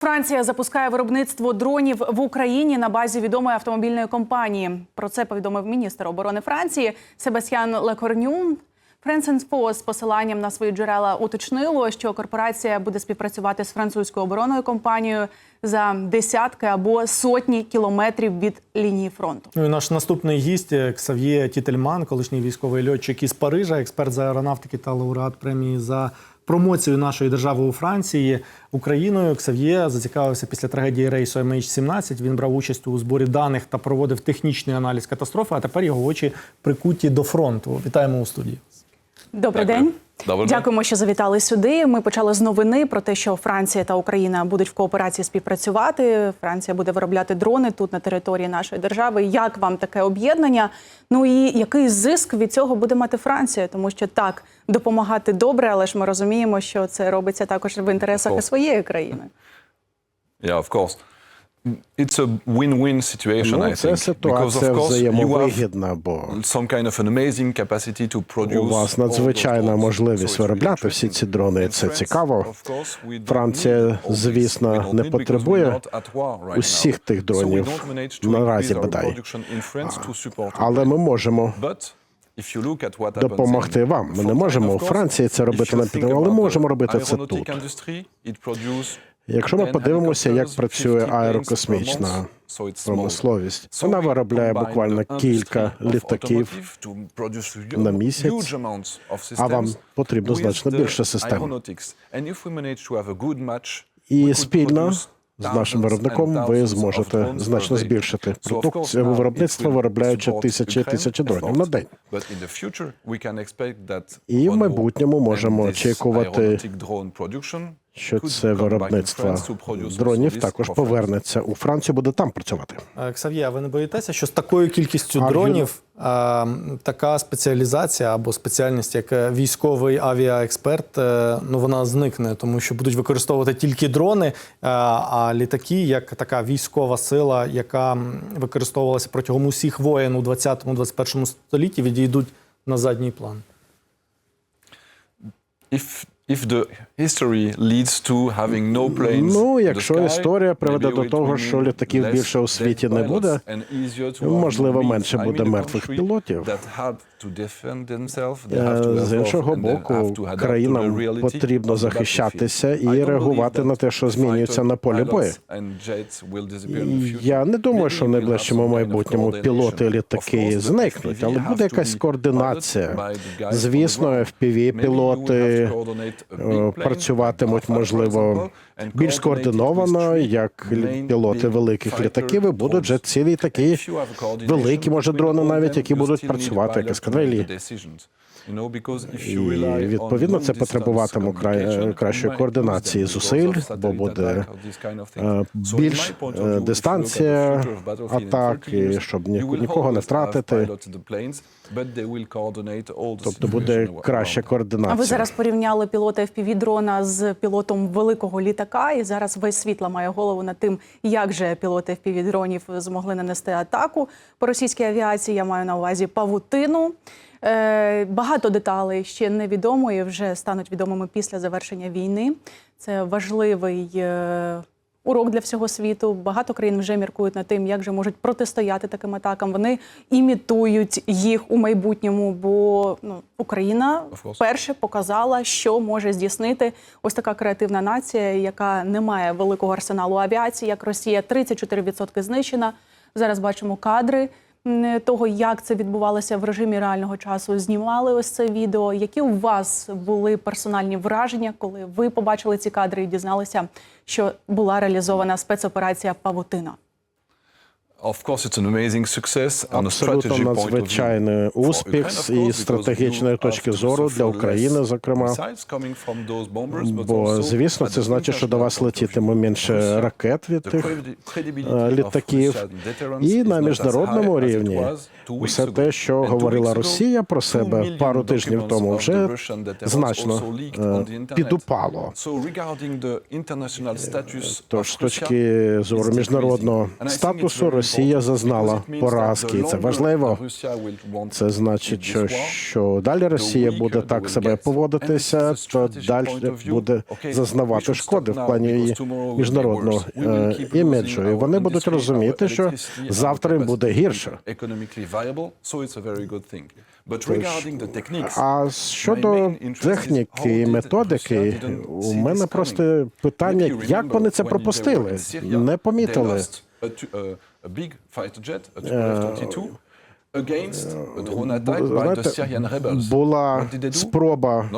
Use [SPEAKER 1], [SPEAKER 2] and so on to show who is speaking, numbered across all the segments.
[SPEAKER 1] Франція запускає виробництво дронів в Україні на базі відомої автомобільної компанії. Про це повідомив міністр оборони Франції Себастьян Лекорнюн. Френсенфо з посиланням на свої джерела уточнило, що корпорація буде співпрацювати з французькою оборонною компанією за десятки або сотні кілометрів від лінії фронту.
[SPEAKER 2] Ну і наш наступний гість е, Ксав'є Тітельман, колишній військовий льотчик із Парижа, експерт з аеронавтики та лауреат премії за промоцію нашої держави у Франції Україною. Ксав'є зацікавився після трагедії рейсу MH17. Він брав участь у зборі даних та проводив технічний аналіз катастрофи. А тепер його очі прикуті до фронту. Вітаємо у студії.
[SPEAKER 1] Добрий
[SPEAKER 3] Дякую.
[SPEAKER 1] день.
[SPEAKER 3] Добрий день.
[SPEAKER 1] Дякуємо, що завітали сюди. Ми почали з новини про те, що Франція та Україна будуть в кооперації співпрацювати. Франція буде виробляти дрони тут на території нашої держави. Як вам таке об'єднання? Ну і який зиск від цього буде мати Франція? Тому що так допомагати добре, але ж ми розуміємо, що це робиться також в інтересах і своєї країни.
[SPEAKER 3] Yeah, of course. It's a win-win situation,
[SPEAKER 4] Ну,
[SPEAKER 3] I
[SPEAKER 4] це
[SPEAKER 3] think. Because,
[SPEAKER 4] ситуація
[SPEAKER 3] of course, you have
[SPEAKER 4] взаємовигідна, бо
[SPEAKER 3] some kind of an amazing capacity to produce
[SPEAKER 4] у вас надзвичайна можливість виробляти всі ці дрони. Це
[SPEAKER 3] France,
[SPEAKER 4] цікаво.
[SPEAKER 3] of
[SPEAKER 4] Франція, звісно, не
[SPEAKER 3] because
[SPEAKER 4] потребує усіх тих дронів наразі бодай. Але ми можемо допомогти вам. Ми не можемо
[SPEAKER 3] of
[SPEAKER 4] у Франції це робити на але можемо робити це тут. Якщо ми
[SPEAKER 3] 10
[SPEAKER 4] подивимося, як працює
[SPEAKER 3] 50 planes per
[SPEAKER 4] аерокосмічна промисловість, вона виробляє буквально кілька літаків на місяць, а вам потрібно значно більше систем. І спільно з нашим виробником ви зможете значно збільшити продукцію виробництва, виробляючи тисячі тисячі дронів на день. І в майбутньому можемо очікувати, що це виробництво дронів також повернеться у Францію, буде там працювати.
[SPEAKER 2] Е, Ксав'є, ви не боїтеся, що з такою кількістю дронів е, така спеціалізація або спеціальність, як е, військовий авіаексперт, ну вона зникне, тому що будуть використовувати тільки дрони, а літаки як така військова сила, яка використовувалася протягом усіх воєн у 20-21 столітті, відійдуть на задній план.
[SPEAKER 3] If if the history leads to having no planes
[SPEAKER 4] Ну, якщо
[SPEAKER 3] sky,
[SPEAKER 4] історія приведе до того, що літаків більше у світі не буде, можливо, менше буде мертвих пілотів. Е, З іншого боку, країнам потрібно захищатися і реагувати на те, що змінюється на полі бою. Я не думаю, що в найближчому майбутньому пілоти літаки зникнуть, але буде якась координація. Звісно, fpv пілоти е, працюватимуть, можливо, більш
[SPEAKER 3] coordinate it with
[SPEAKER 4] координовано,
[SPEAKER 3] three
[SPEAKER 4] як пілоти великих літаків, і будуть вже цілі такі великі, може, дрони навіть, які будуть працювати як ескадрилі. І відповідно це потребуватиме кра- кращої координації зусиль, бо буде е, більш е, дистанція атак, і щоб нікого не втратити. Тобто буде краща
[SPEAKER 3] them.
[SPEAKER 1] А
[SPEAKER 4] координація.
[SPEAKER 1] ви зараз порівняли пілота fpv дрона з пілотом великого літака, і зараз весь світ ламає голову над тим, як же пілоти fpv дронів змогли нанести атаку по російській авіації. Я маю на увазі павутину. Е, багато деталей ще невідомо і вже стануть відомими після завершення війни. Це важливий. е, Урок для всього світу. Багато країн вже міркують над тим, як же можуть протистояти таким атакам. Вони імітують їх у майбутньому, бо ну, Україна вперше показала, що може здійснити ось така креативна нація, яка не має великого арсеналу авіації, як Росія. 34% знищена. Зараз бачимо кадри того, як це відбувалося в режимі реального часу. Знімали ось це відео. Які у вас були персональні враження, коли ви побачили ці кадри і дізналися, що була реалізована спецоперація Павутина?
[SPEAKER 3] Of course, it's an amazing success on a
[SPEAKER 4] Абсолютно надзвичайний успіх і стратегічної точки зору для України, зокрема. Бо, звісно, це значить, що до вас летітиме менше ракет від тих е, літаків. І на міжнародному рівні усе те, що говорила Росія про себе пару тижнів тому вже значно е, підупало. Тож, з точки зору міжнародного статусу Росія Росія зазнала поразки, і це важливо. Це значить, що, що далі Росія буде так себе поводитися, то далі буде зазнавати шкоди в плані її міжнародного е, іміджу. І вони будуть розуміти, що завтра їм буде гірше. А щодо техніки і методики, у мене просто питання, як вони це пропустили, не помітили. Знаєте, була спроба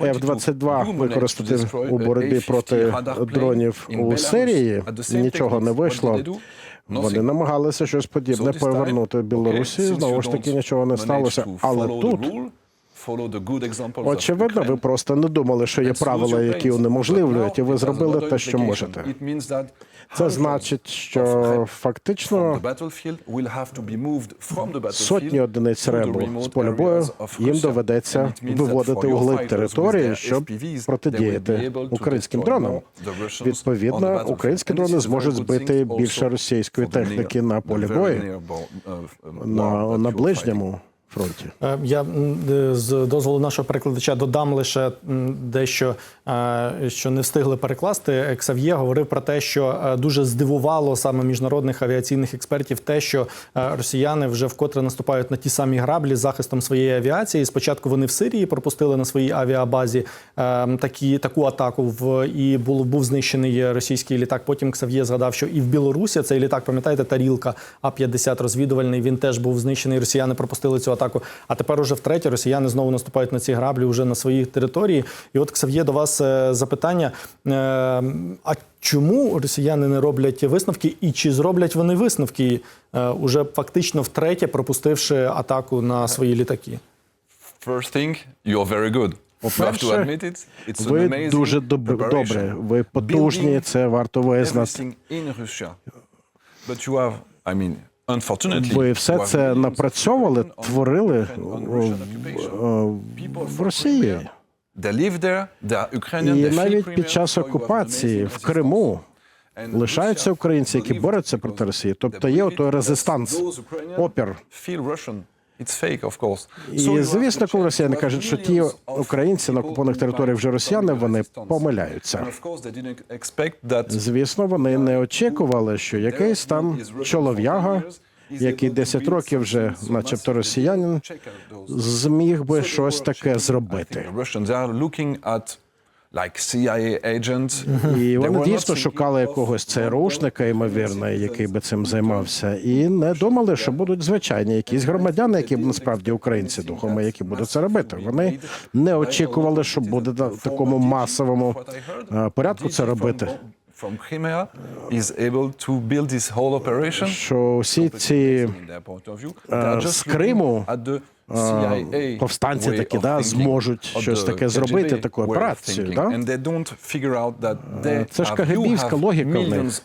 [SPEAKER 4] F-22 використати у боротьбі проти дронів у Сирії. Нічого не вийшло. Вони намагалися щось подібне повернути Білорусі. Знову ж таки, нічого не сталося. Але тут очевидно, ви просто не думали, що є правила, які унеможливлюють, і ви зробили те, що можете. Це значить, що фактично сотні одиниць РЕБу з поля бою їм доведеться виводити у глиб території, щоб протидіяти українським дронам. Відповідно, українські дрони зможуть збити більше російської техніки на полі бою. на, на ближньому фронті.
[SPEAKER 2] Е, Я е, з дозволу нашого перекладача додам лише дещо, е, що не встигли перекласти. Ксав'є говорив про те, що дуже здивувало саме міжнародних авіаційних експертів, те, що росіяни вже вкотре наступають на ті самі граблі з захистом своєї авіації. Спочатку вони в Сирії пропустили на своїй авіабазі такі таку атаку в і був, був знищений російський літак. Потім Ксав'є згадав, що і в Білорусі цей літак, пам'ятаєте, тарілка А-50 розвідувальний. Він теж був знищений. Росіяни пропустили цю атаку. А тепер уже втретє росіяни знову наступають на ці граблі вже на своїй території. І от Ксав'є до вас е, запитання: е, а чому росіяни не роблять висновки, і чи зроблять вони висновки, е, уже фактично втретє пропустивши атаку на свої літаки?
[SPEAKER 3] First thing, you're very good. You have to
[SPEAKER 4] По-перше,
[SPEAKER 3] admit it. It's
[SPEAKER 4] Ви дуже доб- добре, ви потужні, це варто визнати.
[SPEAKER 3] I mean,
[SPEAKER 4] Ви все це напрацьовували, творили е, в Росії. І навіть під час окупації в Криму лишаються українці, які борються проти Росії. Тобто є
[SPEAKER 3] that
[SPEAKER 4] резистанс, опір.
[SPEAKER 3] Feel Russian. It's fake, of course. So
[SPEAKER 4] І звісно, коли росіяни кажуть, що ті українці на окупованих територіях вже росіяни, вони помиляються. Звісно, вони не очікували, що якийсь там чолов'яга, який 10 років вже, начебто росіянин, зміг би щось таке зробити.
[SPEAKER 3] Like CIA agent.
[SPEAKER 4] І вони дійсно шукали якогось ЦРУшника, ймовірно, який би цим займався, і не думали, що будуть звичайні якісь громадяни, які б насправді українці духами, які будуть це робити. Вони не очікували, що буде на такому масовому е, порядку це робити.
[SPEAKER 3] From Crimea is able to build this whole operation.
[SPEAKER 4] Що всі ці е, з Криму
[SPEAKER 3] CIA
[SPEAKER 4] повстанці такі, да, зможуть щось таке зробити, таку операцію, да? Це ж кагебівська логіка в них.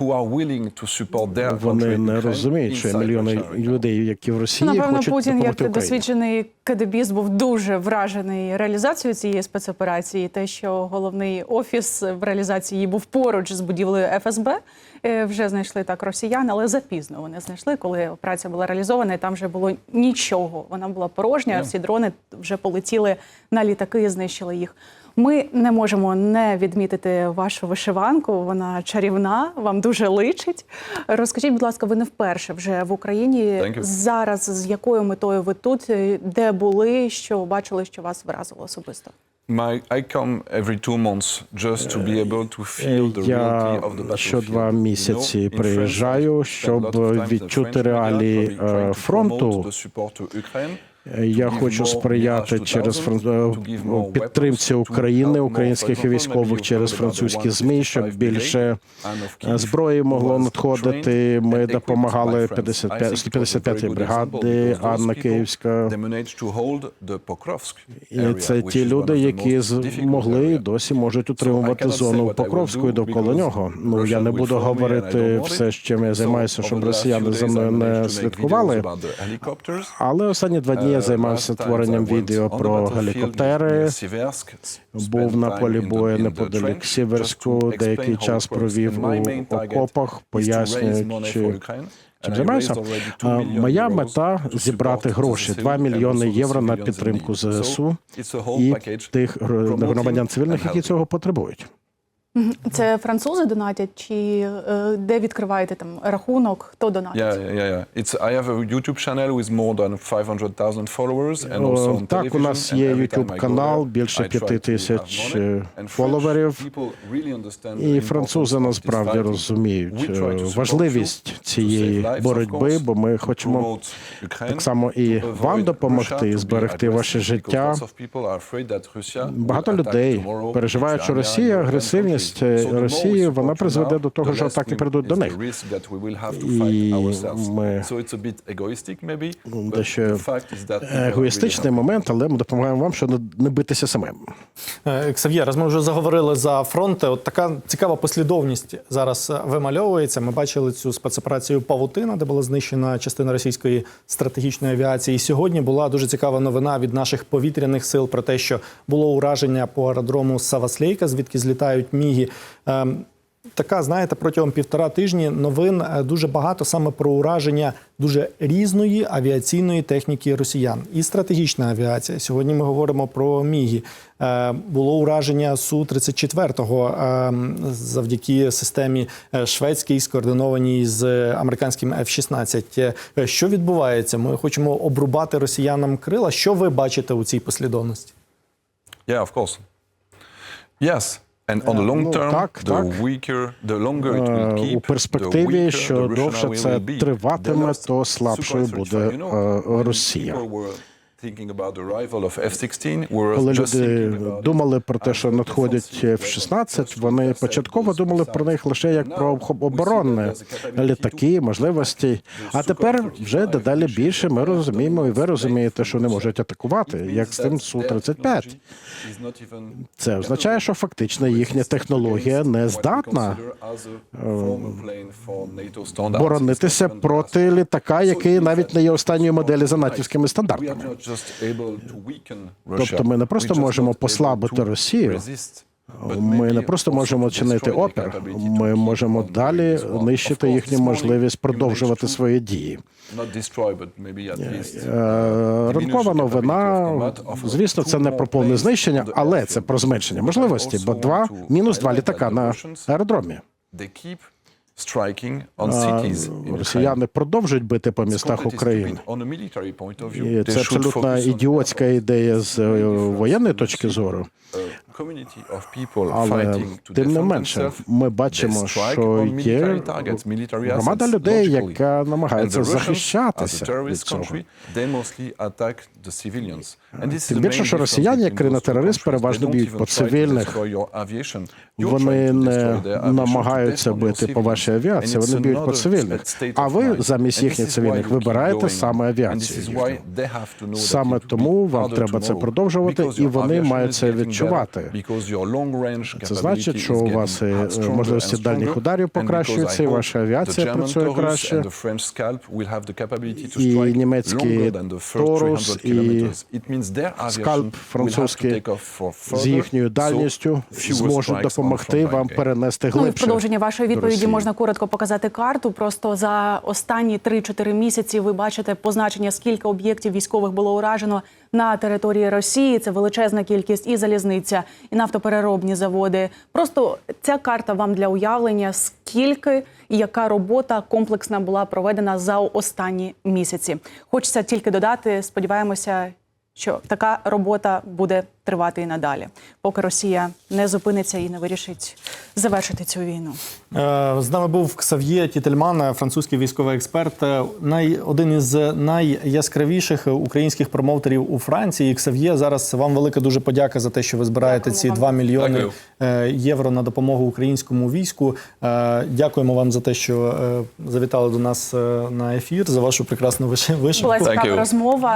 [SPEAKER 3] Millions of people who are willing to support their country,
[SPEAKER 4] Вони не розуміють, що мільйони людей, які в Росії
[SPEAKER 1] Напевно,
[SPEAKER 4] хочуть
[SPEAKER 1] Путін, як
[SPEAKER 4] Україні.
[SPEAKER 1] досвідчений КДБіст, був дуже вражений реалізацією цієї спецоперації. Те, що головний офіс в реалізації був поруч з будівлею ФСБ, е, вже знайшли так росіяни, але запізно вони знайшли, коли операція була реалізована, і там вже було нічого. Вона була порожня. Всі дрони вже полетіли на літаки і знищили їх. Ми не можемо не відмітити вашу вишиванку. Вона чарівна, вам дуже личить. Розкажіть, будь ласка, ви не вперше вже в Україні. Зараз з якою метою ви тут? Де були? Що бачили, що вас вразило особисто?
[SPEAKER 3] My, I come every two months just to be able to feel the
[SPEAKER 4] Я що два місяці приїжджаю, щоб відчути реалії е, фронту. Я хочу сприяти через
[SPEAKER 3] 2000,
[SPEAKER 4] фран-
[SPEAKER 3] to give more
[SPEAKER 4] підтримці України, українських військових через французькі змі,
[SPEAKER 3] 155
[SPEAKER 4] щоб більше зброї могло надходити. Ми допомагали
[SPEAKER 3] by France. I
[SPEAKER 4] 55
[SPEAKER 3] think it was a very
[SPEAKER 4] 155-й
[SPEAKER 3] good
[SPEAKER 4] бригади, Анна Київська. І це ті люди, які
[SPEAKER 3] most
[SPEAKER 4] з-
[SPEAKER 3] difficult
[SPEAKER 4] могли і досі можуть утримувати зону Покровську і довкола нього. Ну я не буду говорити все, чим я займаюся, щоб росіяни за мною не слідкували. Але останні два дні я займався творенням відео про гелікоптери. Був на полі бою неподалік Сіверську, деякий час провів у окопах, пояснюючи, чим займаюся. Моя мета зібрати гроші 2 мільйони євро на підтримку ЗСУ і тих громадян цивільних, які цього потребують.
[SPEAKER 1] Це французи донатять, чи е, де відкриваєте там рахунок? Хто донатить?
[SPEAKER 3] Yeah, yeah, yeah. It's I have a YouTube channel with more than 500,000 followers and also on
[SPEAKER 4] Так, у нас є YouTube канал, більше
[SPEAKER 3] I try
[SPEAKER 4] п'яти
[SPEAKER 3] to
[SPEAKER 4] тисяч е, фоловерів.
[SPEAKER 3] people really understand
[SPEAKER 4] І
[SPEAKER 3] the
[SPEAKER 4] французи
[SPEAKER 3] importance of
[SPEAKER 4] насправді розуміють
[SPEAKER 3] We try to
[SPEAKER 4] е,
[SPEAKER 3] support
[SPEAKER 4] важливість цієї боротьби, бо ми
[SPEAKER 3] to
[SPEAKER 4] хочемо так само і вам допомогти зберегти ваше життя. Багато людей переживають, що Росія, агресивність
[SPEAKER 3] countries.
[SPEAKER 4] е, Росії, вона призведе до того, що атаки прийдуть до них. І ми-
[SPEAKER 3] but
[SPEAKER 4] Дещо егоїстичний момент, але ми допомагаємо вам, щоб не- битися самим.
[SPEAKER 2] Е, Ксав'є, раз ми вже заговорили за фронти. От така цікава послідовність зараз е, вимальовується. Ми бачили цю спецоперацію Павутина, де була знищена частина російської стратегічної авіації. І сьогодні була дуже цікава новина від наших повітряних сил про те, що було ураження по аеродрому Саваслейка, звідки злітають міги. Ем, Така, знаєте, протягом півтора тижні новин е, дуже багато саме про ураження дуже різної авіаційної техніки росіян і стратегічна авіація. Сьогодні ми говоримо про міги. Е, Було ураження су 34 завдяки системі е, шведській, скоординованій з американським F-16. Е, Що відбувається? Ми хочемо обрубати росіянам крила. Що ви бачите у цій послідовності?
[SPEAKER 3] Yeah, of course. Yes. And on the long term, ну,
[SPEAKER 4] так,
[SPEAKER 3] the
[SPEAKER 4] так.
[SPEAKER 3] weaker, the longer it will
[SPEAKER 4] Е,
[SPEAKER 3] keep,
[SPEAKER 4] У перспективі,
[SPEAKER 3] the weaker
[SPEAKER 4] що довше це триватиме, то слабшою буде
[SPEAKER 3] 35, you know,
[SPEAKER 4] е, Росія.
[SPEAKER 3] People were thinking about the arrival of F-16, we were
[SPEAKER 4] Коли люди думали про те, що надходять
[SPEAKER 3] defensive
[SPEAKER 4] F-16, вони початково думали про них лише як про
[SPEAKER 3] capability
[SPEAKER 4] літаки, можливості. А тепер вже дедалі більше ми розуміємо, і ви розумієте, що не можуть атакувати, як з тим су 35 Це означає, що фактично їхня технологія не здатна боронитися проти літака, який навіть не є останньою моделі за натівськими стандартами.
[SPEAKER 3] Тобто ми не просто можемо послабити Росію,
[SPEAKER 4] Ми не просто можемо чинити опір, ми можемо далі нищити їхню можливість продовжувати свої дії. Е, Ранкова новина, звісно, це не про повне знищення, але це про зменшення можливості, бо два мінус два літака на аеродромі. Росіяни продовжують бити по містах України. І це абсолютно ідіотська ідея з е, воєнної точки зору. Але тим не менше, ми бачимо, що є громада людей, яка намагається захищатися від цього.
[SPEAKER 3] Тим більше, що росіяни, як країна-терорист, переважно б'ють по цивільних.
[SPEAKER 4] Вони не намагаються бити по вашій авіації, вони б'ють по цивільних. А ви замість їхніх цивільних вибираєте саме авіацію. Саме тому вам треба це продовжувати, і вони мають це відчувати. Це значить, що у вас е, можливості дальніх ударів покращуються, і ваша авіація працює краще. І німецький Торус, і скальп французький з їхньою дальністю зможуть допомогти вам перенести
[SPEAKER 1] Ну, і в продовження вашої відповіді
[SPEAKER 4] Росії.
[SPEAKER 1] можна коротко показати карту. Просто за останні 3-4 місяці ви бачите позначення, скільки об'єктів військових було уражено на території Росії. Це величезна кількість і залізниця, і нафтопереробні заводи. Просто ця карта вам для уявлення, скільки і яка робота комплексна була проведена за останні місяці. Хочеться тільки додати, сподіваємося, що така робота буде тривати і надалі, поки Росія не зупиниться і не вирішить завершити цю війну.
[SPEAKER 2] Е, З нами був Ксав'є Тітельман, французький військовий експерт, е, най, один із найяскравіших українських промоутерів у Франції. Ксав'є, зараз вам велика дуже подяка за те, що ви збираєте
[SPEAKER 1] Дякуємо
[SPEAKER 2] ці
[SPEAKER 1] вам.
[SPEAKER 2] 2 мільйони
[SPEAKER 3] Дякую.
[SPEAKER 2] е, євро на допомогу українському війську. Дякуємо вам за те, що завітали до нас на ефір, за вашу прекрасну виш- вишивку.
[SPEAKER 1] Була цікава розмова.